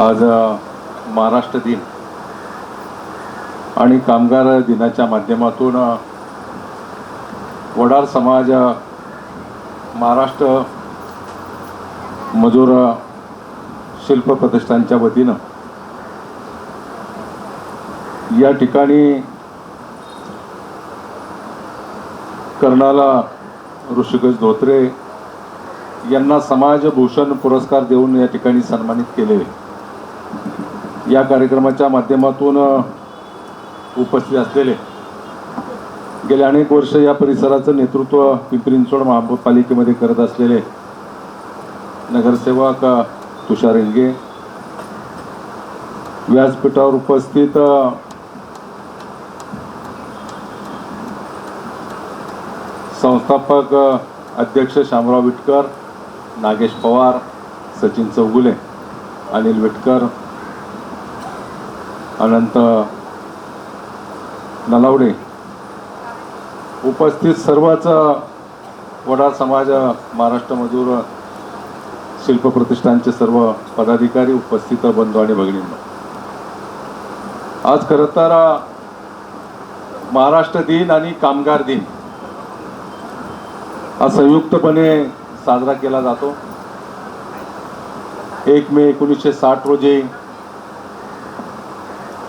आज महाराष्ट्र दिन. आणि कामगार दिनाच्या माध्यमातून वडार समाज महाराष्ट्र मजूर शिल्प प्रतिष्ठानच्या वतीनं या ठिकाणी कर्णाला ऋषिकेश धोत्रे यांना समाजभूषण पुरस्कार देऊन या ठिकाणी सन्मानित केले या कार्यक्रमाच्या माध्यमातून उपस्थित असलेले गेले अनेक वर्ष या परिसराचं नेतृत्व पिंपरी चिंचवड महापालिकेमध्ये करत असलेले नगरसेवक तुषार इंगे व्यासपीठावर उपस्थित संस्थापक अध्यक्ष शामराव विटकर नागेश पवार सचिन चौगुले अनिल विटकर अनंत नलावडे. उपस्थित सर्वच वडार समाज महाराष्ट्र मजूर शिल्प प्रतिष्ठानचे सर्व पदाधिकारी उपस्थित बंधू आणि भगिनींना. आज खरं तर महाराष्ट्र दिन आणि कामगार दिन हा संयुक्तपणे साजरा केला जातो. एक मे एकोणीसशे साठ रोजी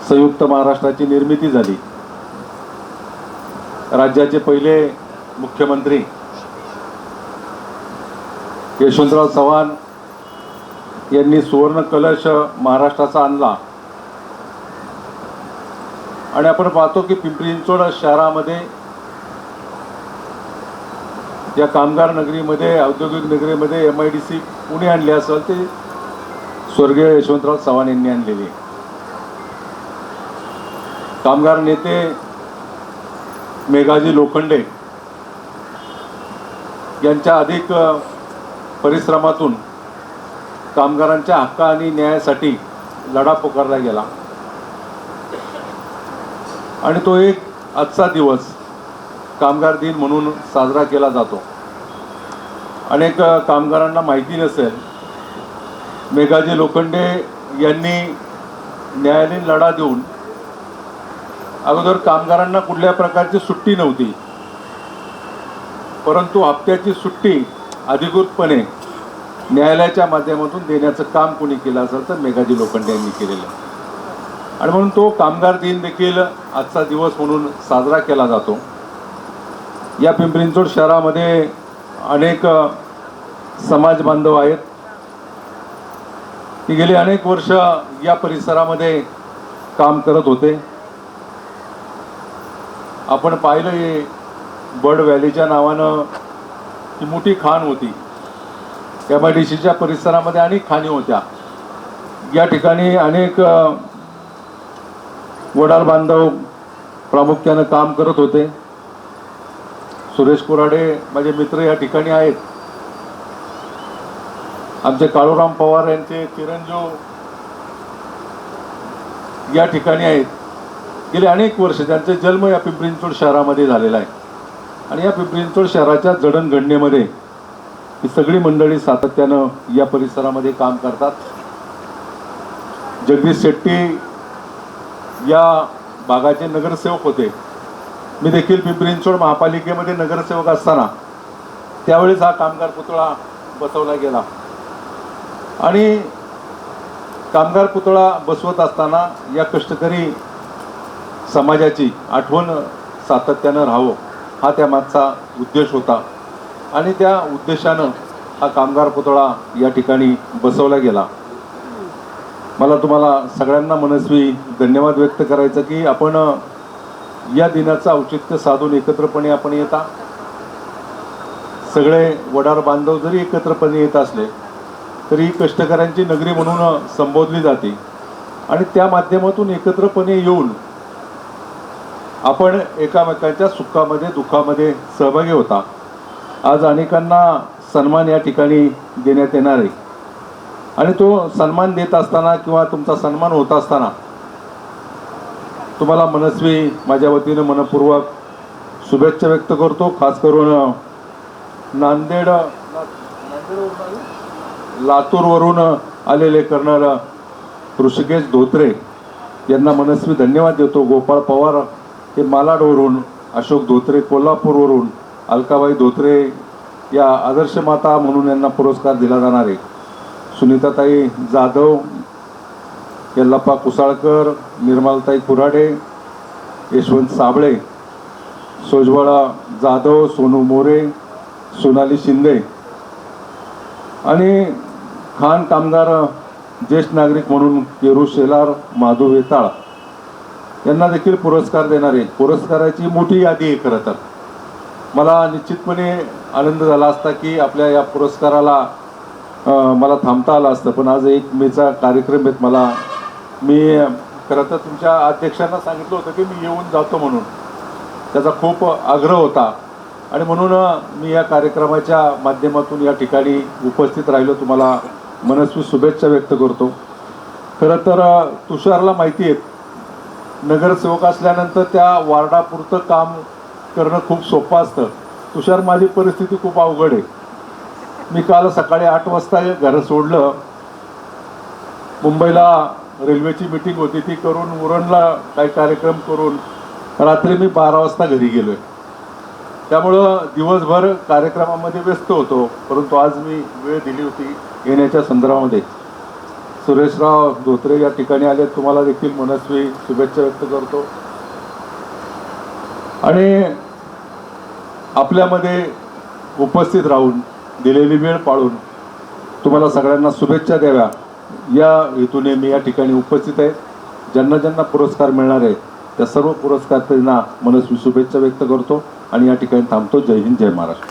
संयुक्त महाराष्ट्राची निर्मिती झाली राज्याचे पहिले मुख्यमंत्री यशवंतराव चव्हाण यांनी सुवर्ण कलश महाराष्ट्राचा आणला आणि आपण पाहतो की पिंपरी चिंचवड शहरामध्ये या कामगार नगरीमध्ये औद्योगिक नगरीमध्ये M I D C Pune आणली असेल ते स्वर्गीय यशवंतराव चव्हाण यांनी आणलेली आहे. कामगार नेते मेघाजी लोखंडे यांच्या अधिक परिश्रमातून कामगारांच्या हक्क आणि न्यायासाठी लढा पुकारला गेला. आणि तो एक आजचा दिवस कामगार दिन म्हणून साजरा केला जातो. अनेक कामगारांना माहिती नसेल मेघाजी लोखंडे यांनी न्यायालयीन लढा देऊन अगोदर कामगारांना कुठल्या प्रकारची सुट्टी नव्हती. परंतु हप्त्याची सुट्टी अधिकृतपणे न्यायालयाच्या माध्यमातून देण्याचं काम कोणी केलं असेल तर मेघाजी लोखंडे यांनी केलेलं. आणि म्हणून तो कामगार दिन देखील आजचा दिवस म्हणून साजरा केला जातो. या पिंपरींचोड शहरामध्ये अनेक समाज बांधव आहेत. की गेली अनेक वर्ष या परिसरामध्ये काम करत होते. आपण पाहिलं हे बर्ड व्हॅलीच्या नावानं ही मोठी खाण होती. एम आय डी सीच्या परिसरामध्ये अनेक खाणी होत्या. या ठिकाणी अनेक वडाल वडार बांधव प्रामुख्यानं काम करत होते. सुरेश कोराडे माझे मित्र या ठिकाणी आहेत. आमचे काळूराम पवार यांचे चिरंजीव या ठिकाणी आहेत. गेले अनेक वर्ष त्यांचा जन्म या पिंपरींचोड शहरामध्ये झालेला आहे. आणि या पिंपरी शहराच्या जडणघडणीमध्ये ही सगळी मंडळी सातत्यानं या परिसरामध्ये काम करतात. जगदीश शेट्टी या भागाचे नगरसेवक होते. मी देखील पिंपरींचोड महापालिकेमध्ये नगरसेवक असताना त्यावेळेस हा कामगार पुतळा बसवला गेला. आणि कामगार पुतळा बसवत असताना या कष्टकरी समाजाची आठवण सातत्यानं राहावं हा त्यामागचा उद्देश होता. आणि त्या उद्देशानं हा कामगार पुतळा या ठिकाणी बसवला गेला. मला तुम्हाला सगळ्यांना मनस्वी धन्यवाद व्यक्त करायचं की आपण या दिनाचं औचित्य साधून एकत्रपणे आपण येता. सगळे वडार बांधव जरी एकत्रपणे येत असले तरी कष्टकऱ्यांची नगरी म्हणून संबोधली जाते. आणि त्या माध्यमातून एकत्रपणे येऊन आपण एकामेकांच्या सुखामध्ये दुःखामध्ये सहभागी होता. आज अनेकांना सन्मान या ठिकाणी देण्यात येणार आहे. आणि तो सन्मान देत असताना किंवा तुमचा सन्मान होत असताना तुम्हाला मनस्वी माझ्या वतीनं मनपूर्वक शुभेच्छा व्यक्त करतो. खास करून नांदेड लातूरवरून आलेले कर्नल ऋषिकेश धोत्रे यांना मनस्वी धन्यवाद देतो. गोपाळ पवार हे मालाडवरून अशोक धोत्रे कोल्हापूरवरून अलकाबाई धोत्रे या आदर्श माता म्हणून यांना पुरस्कार दिला जाणार आहे. सुनीताताई जाधव यल्लप्पा कुसाळकर निर्मलताई कुराडे यशवंत साबळे सोजवाळा जाधव सोनू मोरे सोनाली शिंदे आणि खान कामगार ज्येष्ठ नागरिक म्हणून केरू शेलार माधव वेताळ. यांना देखील पुरस्कार देणार आहे पुरस्काराची मोठी यादी आहे खरं तर. मला निश्चितपणे आनंद झाला असता की आपल्या या पुरस्काराला मला थांबता आलं असतं. पण आज एक मेचा कार्यक्रम आहेत मला. मी खरं तर तुमच्या अध्यक्षांना सांगितलं होतं की मी येऊन जातो म्हणून. त्याचा खूप आग्रह होता. आणि म्हणून मी या कार्यक्रमाच्या माध्यमातून या ठिकाणी उपस्थित राहिलो. तुम्हाला मनस्वी शुभेच्छा व्यक्त करतो. खरं तर तुषारला माहिती आहे नगरसेवक असल्यानंतर त्या वार्डापुरतं काम करणं खूप सोपं असतं. तुषार माझी परिस्थिती खूप अवघड आहे. मी काल सकाळी आठ वाजता घर सोडलं. मुंबईला रेल्वेची मिटिंग होती ती करून उरणला काही कार्यक्रम करून रात्री मी बारा वाजता घरी गेलोय. त्यामुळं दिवसभर कार्यक्रमामध्ये व्यस्त होतो परंतु आज मी वेळ दिली होती येण्याच्या संदर्भामध्ये. सुरेशराव धोत्रे या ठिकाणी आले. तुम्हाला देखील मनस्वी शुभेच्छा व्यक्त करतो. आणि आपल्यामध्ये उपस्थित राहून दिलेली वेळ पाळून तुम्हाला सगळ्यांना शुभेच्छा द्याव्या. या हेतूने मी या ठिकाणी उपस्थित आहे. ज्यांना ज्यांना पुरस्कार मिळणार आहे त्या सर्व पुरस्कारांना मनस्वी शुभेच्छा व्यक्त करतो. आणि या ठिकाणी थांबतो. जय हिंद जय महाराष्ट्र.